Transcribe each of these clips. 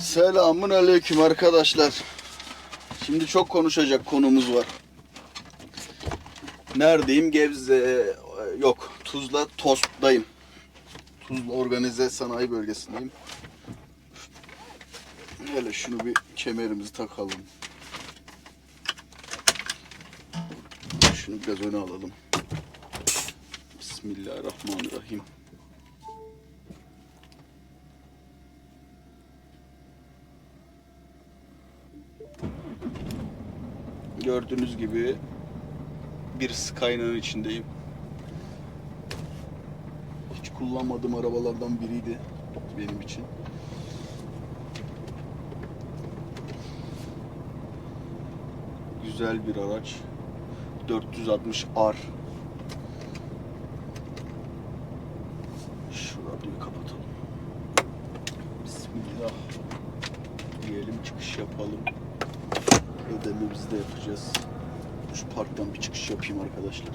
Selamun aleyküm arkadaşlar. Şimdi çok konuşacak konumuz var. Neredeyim? Gebze yok. Tuzla Tost'tayım. Tuzla Organize Sanayi Bölgesi'ndeyim. Hele şunu bir kemerimizi takalım. Şunu biraz öne alalım. Bismillahirrahmanirrahim. Gördüğünüz gibi bir Skyline'ın içindeyim. Hiç kullanmadığım arabalardan biriydi benim için. Güzel bir araç. 460 R. Şu radyoyu kapatalım. Bismillah. Diyelim çıkış yapalım. Ödememizi de yapacağız. Şu parktan bir çıkış yapayım arkadaşlar.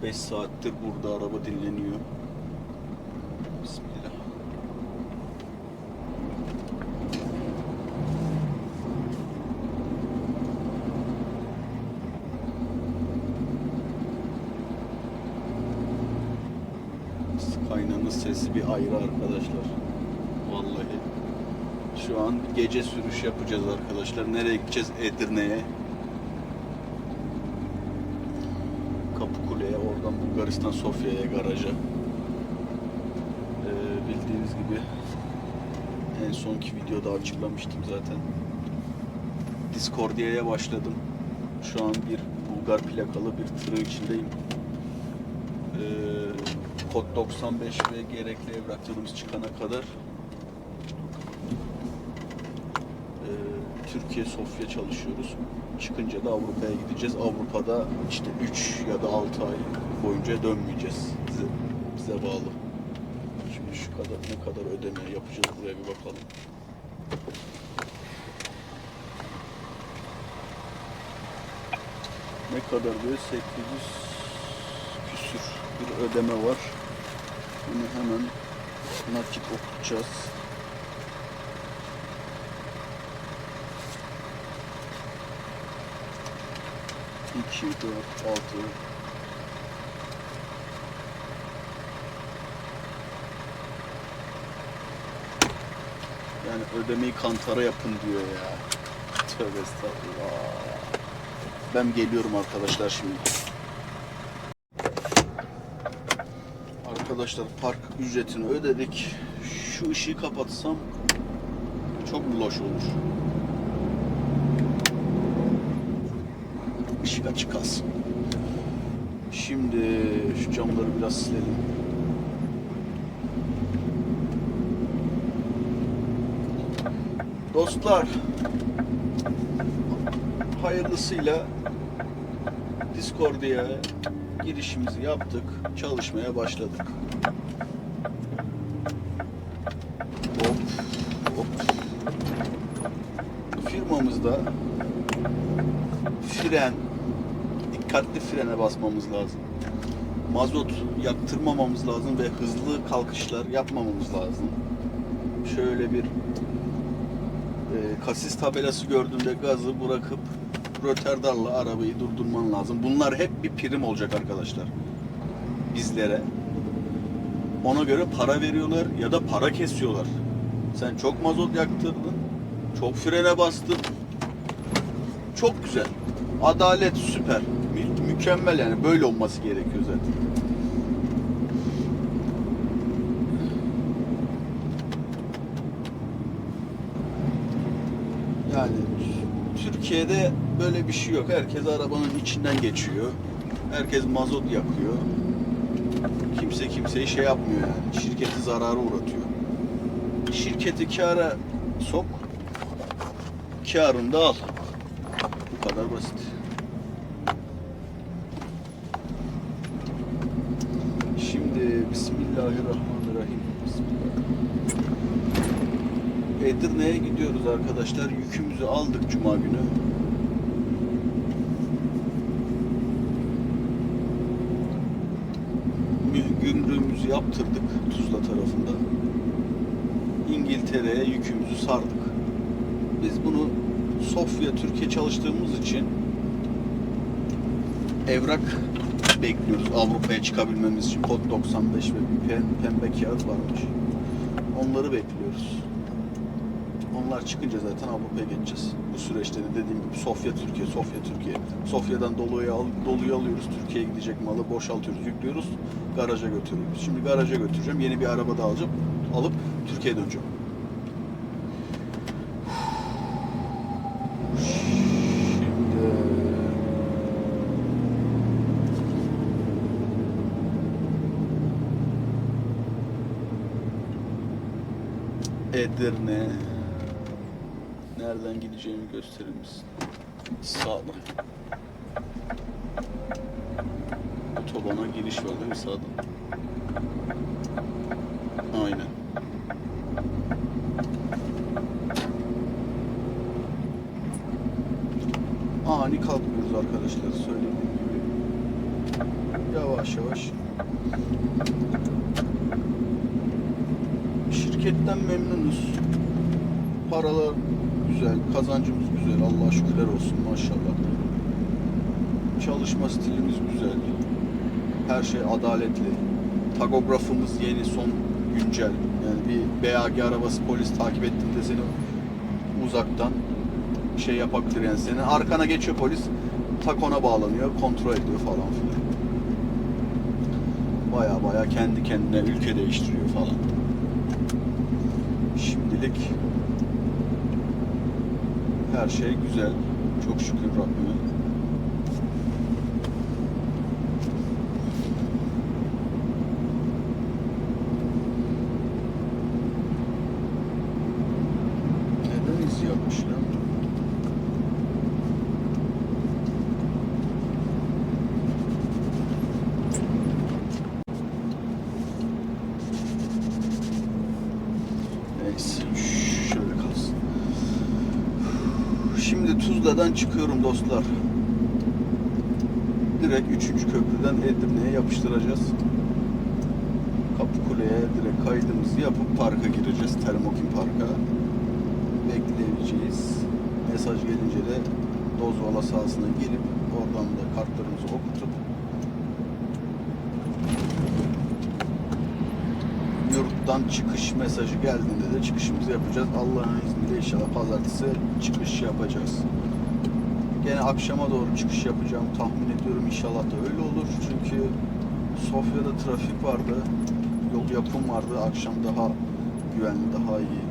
45 saattir burada araba dinleniyor. Bismillah. Kaynanın sesi bir ayrı arkadaşlar. Vallahi. Şu an gece sürüş yapacağız arkadaşlar. Nereye gideceğiz? Edirne'ye. Kapıkule'ye, oradan Bulgaristan Sofya'ya garaja. Ee, bildiğiniz gibi en sonki videoda açıklamıştım zaten. Discordia'ya başladım. Şu an bir Bulgar plakalı bir tırın içindeyim. Ee, kod 95 ve gerekli evraklarımız çıkana kadar e, Türkiye Sofya çalışıyoruz. Çıkınca da Avrupa'ya gideceğiz. Avrupa'da işte 3 ya da 6 ay boyunca dönmeyeceğiz. Bize, bize bağlı. Şimdi şu kadar ne kadar ödeme yapacağız buraya bir bakalım. Ne kadar diyor? 800 küsür bir ödeme var. Bunu hemen nakit okutacağız. İki, dört, altı. Yani ödemeyi kantara yapın diyor ya. Tövbe estağfurullah. Ben geliyorum arkadaşlar şimdi. Arkadaşlar park ücretini ödedik. Şu ışığı kapatsam çok loş olur? Işık açık kalsın. Şimdi şu camları biraz silelim. Dostlar hayırlısıyla Discord'ya girişimizi yaptık. Çalışmaya başladık. Hop hop. Firmamızda fren dikkatli frene basmamız lazım. Mazot yaktırmamamız lazım ve hızlı kalkışlar yapmamamız lazım. Şöyle bir e, kasis tabelası gördüğünde gazı bırakıp röterdarla arabayı durdurman lazım. Bunlar hep bir prim olacak arkadaşlar. Bizlere. Ona göre para veriyorlar ya da para kesiyorlar. Sen çok mazot yaktırdın. Çok frene bastın. Çok güzel. Adalet süper. Mü- mükemmel yani. Böyle olması gerekiyor zaten. Yani Türkiye'de böyle bir şey yok. Herkes arabanın içinden geçiyor. Herkes mazot yakıyor. Kimse kimseyi şey yapmıyor yani. Şirketi zarara uğratıyor. Şirketi kâra sok. Kârını da al. Bu kadar basit. Şimdi Bismillahirrahmanirrahim. Bismillah. Edirne'ye gidiyoruz arkadaşlar. Yükümüzü aldık Cuma günü. Mü- Gümrüğümüzü yaptırdık Tuzla tarafında. İngiltere'ye yükümüzü sardık. Biz bunu Sofya, Türkiye çalıştığımız için evrak bekliyoruz Avrupa'ya çıkabilmemiz için. Kod 95 ve bir pem- pembe kağıt varmış. Onları bekliyoruz. Onlar çıkınca zaten Avrupa'ya geçeceğiz. Bu süreçte de dediğim gibi Sofya, Türkiye, Sofya, Türkiye. Sofya'dan doluyu, al, doluyu alıyoruz. Türkiye'ye gidecek malı boşaltıyoruz, yüklüyoruz. Garaja götürüyoruz. Şimdi garaja götüreceğim. Yeni bir araba da alacağım. Alıp Türkiye'ye döneceğim. Edirne Nereden gideceğimi gösterir misin? Sağda. Otobana giriş var değil mi sağda? Aynen. Ani kalkmıyoruz arkadaşlar söylediğim gibi. Yavaş yavaş. Şirketten memnunuz. Paralar güzel, kazancımız güzel. Allah şükürler olsun maşallah. Çalışma stilimiz güzel. Her şey adaletli. Tagografımız yeni, son güncel. Yani bir BAG arabası polis takip ettiğinde seni uzaktan şey yapabilir yani senin arkana geçiyor polis takona bağlanıyor kontrol ediyor falan filan. Baya baya kendi kendine ülke değiştiriyor falan. Şimdilik her şey güzel. Çok şükür Rabbime. Tuzla'dan çıkıyorum dostlar. Direkt 3. köprüden Edirne'ye yapıştıracağız. Kapıkule'ye direkt kaydımızı yapıp parka gireceğiz. Termokin Park'a. Bekleyeceğiz. Mesaj gelince de Dozvala sahasına gelip oradan da kartlarımızı okutup yurttan çıkış mesajı geldiğinde de çıkışımızı yapacağız. Allah'ın izniyle inşallah pazartesi çıkış yapacağız. Gene akşama doğru çıkış yapacağım. Tahmin ediyorum inşallah da öyle olur. Çünkü Sofya'da trafik vardı. Yol yapım vardı. Akşam daha güvenli, daha iyi.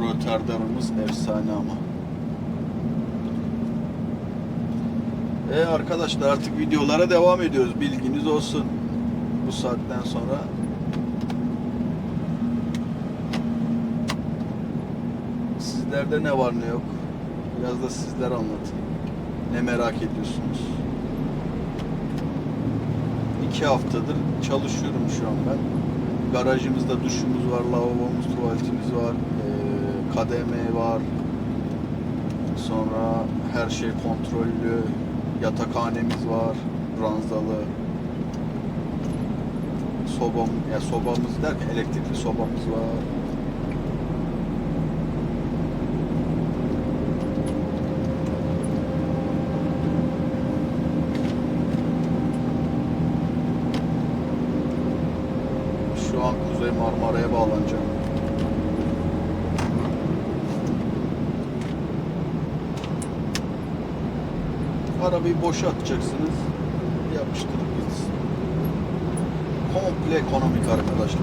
Rotterdam'ımız efsane ama. E arkadaşlar artık videolara devam ediyoruz. Bilginiz olsun. Bu saatten sonra. Sizlerde ne var ne yok. Biraz da sizler anlatın. Ne merak ediyorsunuz? İki haftadır çalışıyorum şu an ben. Garajımızda duşumuz var, lavabomuz, tuvaletimiz var, eee, KDM var. Sonra her şey kontrollü, yatakhanemiz var, ranzalı. Sobam, ya sobamız derken elektrikli sobamız var. Şu an Kuzey Marmara'ya bağlanacağım. Arabayı boşa atacaksınız. Yapıştırıp gitsin. Komple ekonomik arkadaşlar.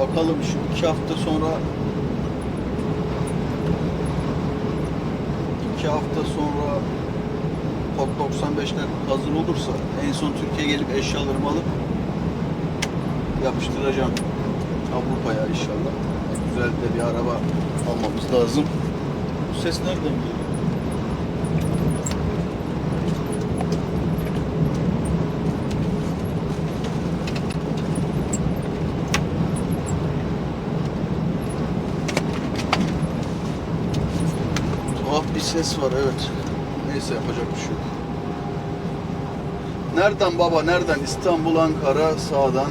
Bakalım şu iki hafta sonra iki hafta sonra Kod 95'ler hazır olursa en son Türkiye'ye gelip eşyalarımı alıp yapıştıracağım Avrupa'ya inşallah. Güzel de bir araba almamız lazım. Bu ses nereden geliyor? Ses var evet. Neyse yapacak bir şey yok. Nereden baba nereden? İstanbul, Ankara sağdan.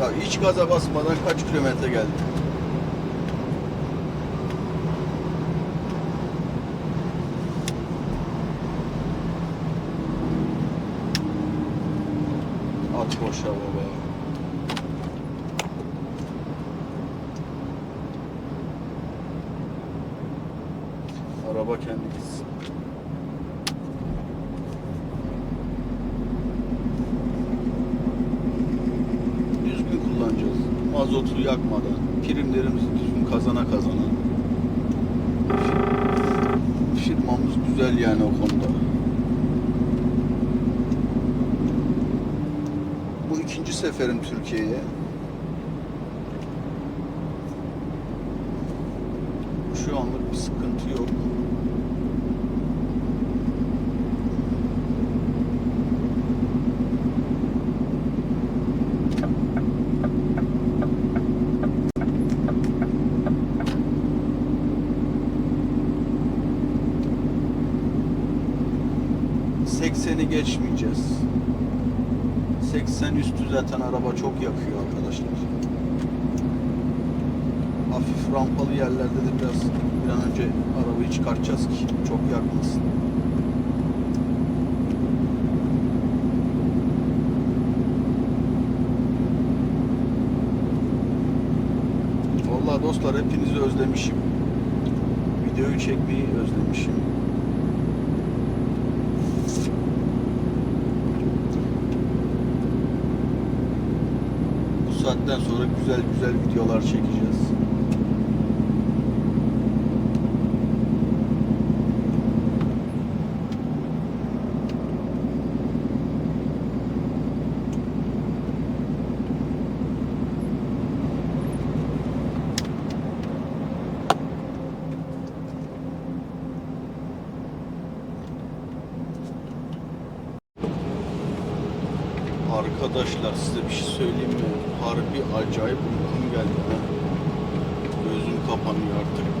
Ya hiç gaza basmadan kaç kilometre geldi? At boşa baba. Araba kendi gitsin. Düzgün kullanacağız. Mazotu yakmadan, primlerimizi düzgün kazana kazana. Firmamız güzel yani o konuda. Bu ikinci seferim Türkiye'ye. Şu anlık bir sıkıntı yok. ...80'i geçmeyeceğiz. 80 üstü zaten araba çok yakıyor arkadaşlar. Hafif rampalı yerlerde de biraz bir an önce arabayı çıkartacağız ki çok yakmasın. Vallahi dostlar hepinizi özlemişim. Videoyu çekmeyi özlemişim. Bu saatten sonra güzel güzel videolar çekeceğiz. Arkadaşlar size bir şey söyleyeyim mi? Harbi acayip uykum geldi. Gözüm kapanıyor artık.